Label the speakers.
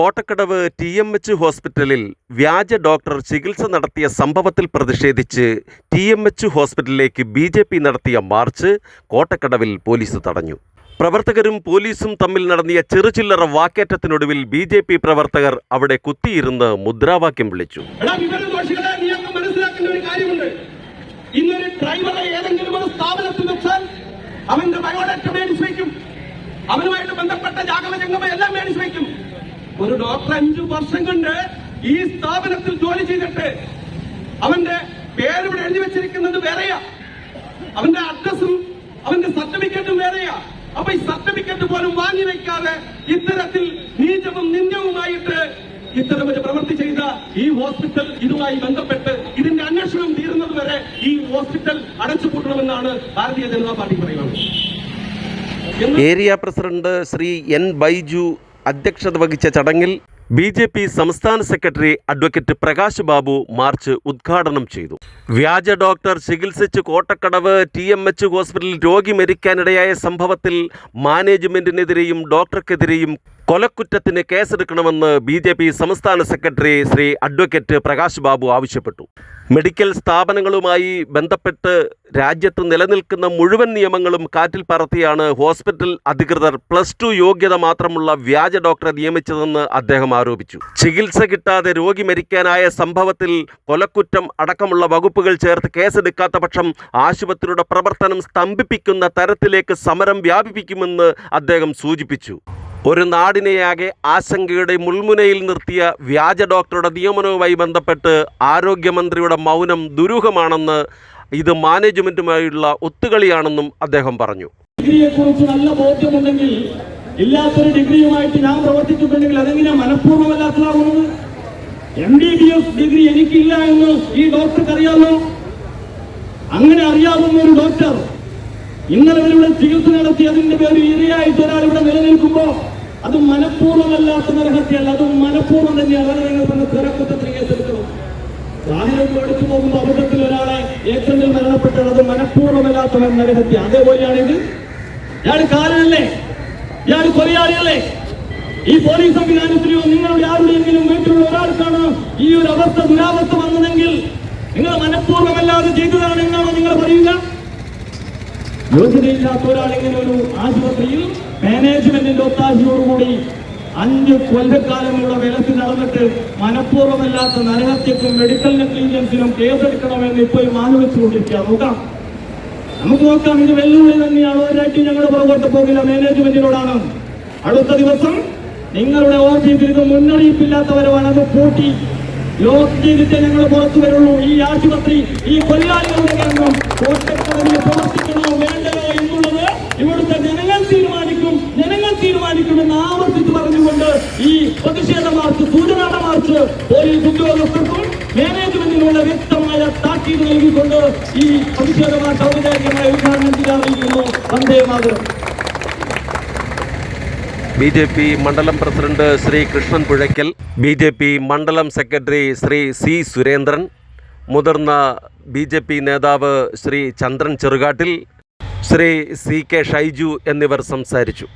Speaker 1: Kottakkadavu T M H ഹോസ്പിറ്റലിൽ വ്യാജ doctor ചികിത്സ നടത്തിയ സംഭവത്തിൽ പ്രതിഷേധിച്ച് ടി എം എച്ച് ഹോസ്പിറ്റലിലേക്ക് ബി ജെ പി നടത്തിയ മാർച്ച് കോട്ടക്കടവിൽ പോലീസ് തടഞ്ഞു. പ്രവർത്തകരും പോലീസും തമ്മിൽ നടന്നിയ ചെറുചില്ലറ വാക്കേറ്റത്തിനൊടുവിൽ ബി ജെ പി പ്രവർത്തകർ അവിടെ കുത്തിയിരുന്ന് മുദ്രാവാക്യം വിളിച്ചു.
Speaker 2: ഇന്നൊരു ഡ്രൈവറെ സ്ഥാപനത്തിൽ അവന്റെ അവനുമായിട്ട് ബന്ധപ്പെട്ട ജംഗമ എല്ലാം മേടിച്ചു വയ്ക്കും. ഒരു ഡോക്ടർ അഞ്ചു വർഷം കൊണ്ട് ഈ സ്ഥാപനത്തിൽ ജോലി ചെയ്തിട്ട് അവന്റെ പേരിവിടെ എഴുതി വെച്ചിരിക്കുന്നത് വേറെയാ. അവന്റെ അഡ്രസ്സും അവന്റെ സർട്ടിഫിക്കറ്റും വേറെയാ. അപ്പൊ ഈ സർട്ടിഫിക്കറ്റ് പോലും വാങ്ങി വെക്കാതെ ഇത്തരത്തിൽ നീചവും നിന്ദ്യവുമായിട്ട് ഇത്തരം ഒരു പ്രവൃത്തി ചെയ്ത ഈ ഹോസ്പിറ്റൽ ഇതുമായി ബന്ധപ്പെട്ട് ഇതിന്റെ അന്വേഷണം തീരുന്നത് വരെ ഈ ഹോസ്പിറ്റൽ അടച്ചുപൂട്ടണമെന്നാണ് ഭാരതീയ ജനതാ പാർട്ടി പറയുന്നത്.
Speaker 1: Area president Shri N Baiju അധ്യക്ഷത വഹിച്ച ചടങ്ങിൽ ബി ജെ പി സംസ്ഥാന secretary advocate Prakash Babu march ഉദ്ഘാടനം ചെയ്തു. വ്യാജ ഡോക്ടർ ചികിത്സിച്ച് കോട്ടക്കടവ് ടി എം എച്ച് ഹോസ്പിറ്റലിൽ രോഗി മരിക്കാനിടയായ സംഭവത്തിൽ മാനേജ്മെന്റിനെതിരെയും ഡോക്ടർക്കെതിരെയും കൊലക്കുറ്റത്തിന് കേസെടുക്കണമെന്ന് ബി ജെ പി സംസ്ഥാന സെക്രട്ടറി ശ്രീ അഡ്വക്കേറ്റ് പ്രകാശ് ബാബു ആവശ്യപ്പെട്ടു. മെഡിക്കൽ സ്ഥാപനങ്ങളുമായി ബന്ധപ്പെട്ട് രാജ്യത്ത് നിലനിൽക്കുന്ന മുഴുവൻ നിയമങ്ങളും കാറ്റിൽ പറത്തിയാണ് ഹോസ്പിറ്റൽ അധികൃതർ പ്ലസ് ടു യോഗ്യത മാത്രമുള്ള വ്യാജ ഡോക്ടറെ നിയമിച്ചതെന്ന് അദ്ദേഹം ആരോപിച്ചു. ചികിത്സ കിട്ടാതെ രോഗി മരിക്കാനായ സംഭവത്തിൽ കൊലക്കുറ്റം അടക്കമുള്ള വകുപ്പുകൾ ചേർത്ത് കേസെടുക്കാത്ത പക്ഷം ആശുപത്രിയുടെ പ്രവർത്തനം സ്തംഭിപ്പിക്കുന്ന തരത്തിലേക്ക് സമരം വ്യാപിപ്പിക്കുമെന്ന് അദ്ദേഹം സൂചിപ്പിച്ചു. ഒരു നാടിനെയാകെ ആശങ്കയുടെ മുൾമുനയിൽ നിർത്തിയ വ്യാജ ഡോക്ടറുടെ നിയമനവുമായി ബന്ധപ്പെട്ട് ആരോഗ്യമന്ത്രിയുടെ മൗനം ദുരൂഹമാണെന്ന് ഇത് മാനേജ്മെന്റുമായുള്ള ഒത്തുകളിയാണെന്നും അദ്ദേഹം പറഞ്ഞു.
Speaker 2: ഡിഗ്രിയെ കുറിച്ച് നല്ല ബോധ്യമുണ്ടെങ്കിൽ ഇല്ലാത്തൊരു ഡിഗ്രിയുമായിട്ട് ഞാൻ പ്രവർത്തിച്ചിട്ടുണ്ടെങ്കിൽ അതെങ്ങനെ മനഃപൂർവമല്ലാത്തതാകുന്നത് M D B S degree എനിക്കില്ല എന്ന് ഈ ഡോക്ടർക്ക് അറിയാമോ അങ്ങനെ അറിയാവുന്ന ഒരു ഡോക്ടർ ഇന്നലെ ഇവിടെ ചികിത്സ നടത്തി അതിന്റെ പേര് ഇരയായിട്ട് ഒരാൾ ഇവിടെ നിലനിൽക്കുമ്പോ അത് മനഃപൂർവമല്ലാത്ത നരഹത്യല്ല അത് മനഃപൂർവം തന്നെയാണ് അതാണ് നിങ്ങൾ പറഞ്ഞ തിരക്കുറ്റത്തിന് കേസെടുക്കണം വാഹനം പോകുമ്പോൾ അബദ്ധത്തിൽ ഒരാളെ ഏറ്റവും മരണപ്പെട്ടത് അത് മനഃപൂർവമല്ലാത്ത നരഹത്യ. അതേപോലെയാണെങ്കിൽ ഞാൻ കാലനല്ലേ ഇയാൾ കൊലയാളിയല്ലേ? ഈ പോലീസ് സംവിധാനത്തിലോ നിങ്ങളുടെ ആരുടെയെങ്കിലും വീട്ടിലുള്ള ഒരാൾക്കാണ് ഈ ഒരു അവസ്ഥ ദുരാവസ്ഥ വന്നതെങ്കിൽ നിങ്ങൾ മനഃപൂർവമല്ലാതെ ചെയ്തതാണ് എന്നാണോ നിങ്ങൾ പറയുക? യോഗ്യതയില്ലാത്ത ഇങ്ങനെ ഒരു ആശുപത്രിയിൽ മാനേജ്മെന്റിന്റെ ഒത്താശയോടുകൂടി അഞ്ച് കൊല്ലക്കാലമുള്ള വിലക്ക് നടന്നിട്ട് മനഃപൂർവമല്ലാത്ത നരഹത്യക്കും മെഡിക്കൽ നെഗ്ലിജൻസിനും കേസെടുക്കണമെന്ന് ഇപ്പോഴും ആലോചിച്ചുകൊണ്ടിരിക്കുക നോക്കാം. നമുക്ക് നോക്കാം. ഇത് വെല്ലുവിളി തന്നെയാണ്. ഒരാഴ്ച ഞങ്ങൾ പുറകോട്ട് പോകില്ല. മാനേജ്മെന്റിനോടാണ്. അടുത്ത ദിവസം നിങ്ങളുടെ ഓഫീസിൽ ഇത് മുന്നറിയിപ്പില്ലാത്തവരാണ് അത് പൂട്ടി. ലോക്ക് ചെയ്തിട്ട് ഞങ്ങൾ പുറത്തു വരുള്ളൂ. ഈ ആശുപത്രി ഈ കൊല്ലാളികളുടെ കേന്ദ്രം ഈ പ്രതിഷേധ മാർച്ച് പോലീസ് ഉദ്യോഗസ്ഥർക്കും മാനേജ്മെന്റിനുള്ള വ്യക്തമായ താക്കീത് നൽകിക്കൊണ്ട് ഈ പ്രതിഷേധ ഔപചാരികമായ ഉദ്ഘാടനം ചെയ്യാറിയിരിക്കുന്നു വന്ദേ മാതരം.
Speaker 1: ബി ജെ പി മണ്ഡലം president Shri Krishnan Puzhakkal B J P മണ്ഡലം സെക്രട്ടറി ശ്രീ സി സുരേന്ദ്രൻ മുതിർന്ന ബി ജെ പി നേതാവ് ശ്രീ ചന്ദ്രൻ ചെറുകാട്ടിൽ ശ്രീ സി കെ ഷൈജു എന്നിവർ സംസാരിച്ചു.